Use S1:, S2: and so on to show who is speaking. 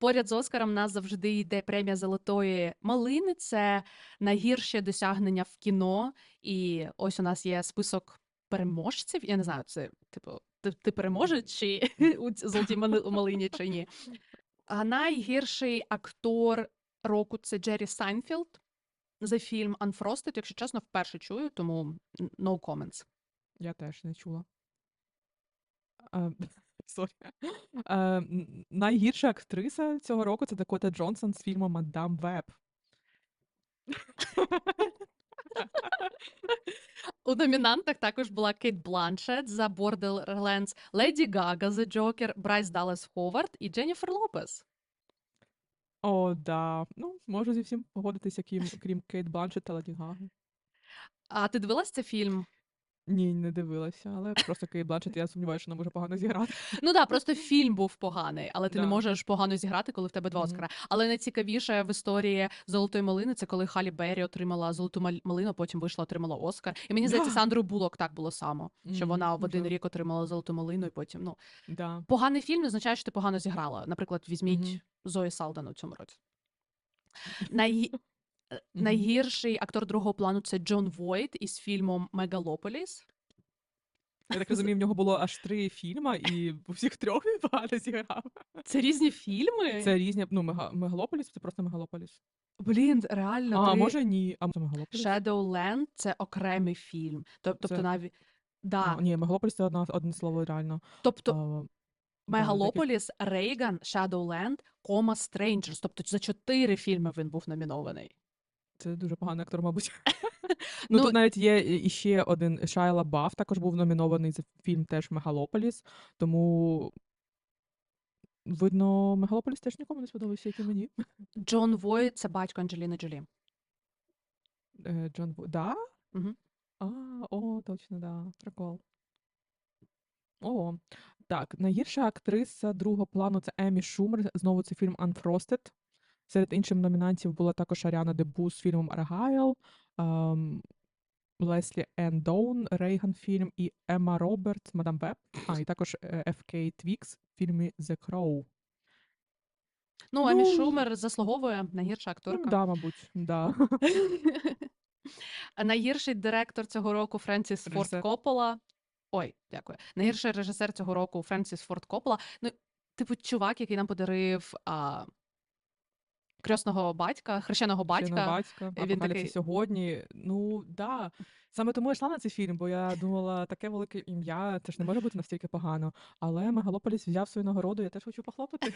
S1: Поряд з Оскаром нас завжди йде премія Золотої малини. Це найгірше досягнення в кіно. І ось у нас є список переможців. Я не знаю, це типу, ти, ти переможець чи у золотій малині чи ні. А найгірший актор року це Джері Сайнфілд за фільм Unfrosted. Якщо чесно, вперше чую, тому no comments.
S2: Я теж не чула. Сорі. Е, Найгірша актриса цього року це Дакота Джонсон з фільму Мадам Веб.
S1: У номінантах також була Кейт Бланшет за Borderlands, Леді Гага за Джокер, Брайс Даллас Ховард і Дженніфер Лопес.
S2: О, да. Ну, можу зі всім погодитися, крім, крім Кейт Бланшет та Леді Гаги.
S1: А ти дивилась цей фільм?
S2: Ні, не дивилася, але просто Кейт Бланшет, я сумніваюся, що вона може погано зіграти.
S1: Ну да, просто фільм був поганий, але ти не можеш погано зіграти, коли в тебе два
S2: Мгм.
S1: Оскара. Але найцікавіше в історії Золотої малини це коли Халі Беррі отримала золоту мал- малину, потім вийшла, отримала Оскар. І мені здається,
S2: Да.
S1: Сандру Булок так було само, що
S2: Мгм,
S1: вона в один
S2: можливо.
S1: рік отримала золоту малину, і потім ну
S2: Да.
S1: поганий фільм не означає, що ти погано зіграла. Наприклад, візьміть
S2: Мгм.
S1: Зої Салден у цьому році. Най... Найгірший актор другого плану це Джон Войт із фільмом Мегалополіс.
S2: Я так розумію, в нього було аж три фільми, і у всіх трьох він погано зіграв.
S1: Це різні фільми.
S2: Це різні, ну, мега, мегалополіс, це просто мегалополіс.
S1: Блін, реально.
S2: А,
S1: три...
S2: може ні. А це мегалополіс?
S1: Shadowland — це окремий фільм. Тобто
S2: Це-
S1: навіть да.
S2: А, ні, мегалополіс це одна, одне слово реально.
S1: Тобто
S2: А,
S1: Мегалополіс, Рейган, Shadowland, Кома Strangers. Тобто за чотири фільми він був номінований.
S2: Це дуже поганий актор, мабуть.
S1: Ну,
S2: ну, тут навіть є іще один Шайла Баф, також був номінований за фільм теж Мегалополіс. Тому, видно, Мегалополіс теж нікому не сподобався, як і мені.
S1: Джон Войт — це батько Анджеліни Джолі.
S2: Е, Джон Ву- Да?
S1: Мгм.
S2: А, о, точно, да. Прикол. О, так, найгірша актриса другого плану це Емі Шумер. Знову це фільм Unfrosted. Серед інших номінантів була також Аріана Дебу з фільмом Аргайл, ем, Леслі Енн Доун, Рейган фільм і Емма Робертс, Мадам Веб. А, і також е, Ф.К. Твікс в фільмі The Crow.
S1: Ну, Емі
S2: Ну,
S1: Шумер заслуговує найгірша акторка.
S2: да, мабуть, да.
S1: А Найгірший директор цього року Френсіс Форд
S2: Режисер.
S1: Коппола. Ой, дякую. Найгірший режисер цього року Френсіс Форд Коппола. Ну, типу, чувак, який нам подарив а, крьосного батька, хрещеного батька.
S2: батька,
S1: він такий-
S2: сьогодні. Ну, да. Саме тому я йшла на цей фільм, бо я думала, таке велике ім'я, це ж не може бути настільки погано. Але Мегалополіс взяв свою нагороду, я теж хочу похлопати.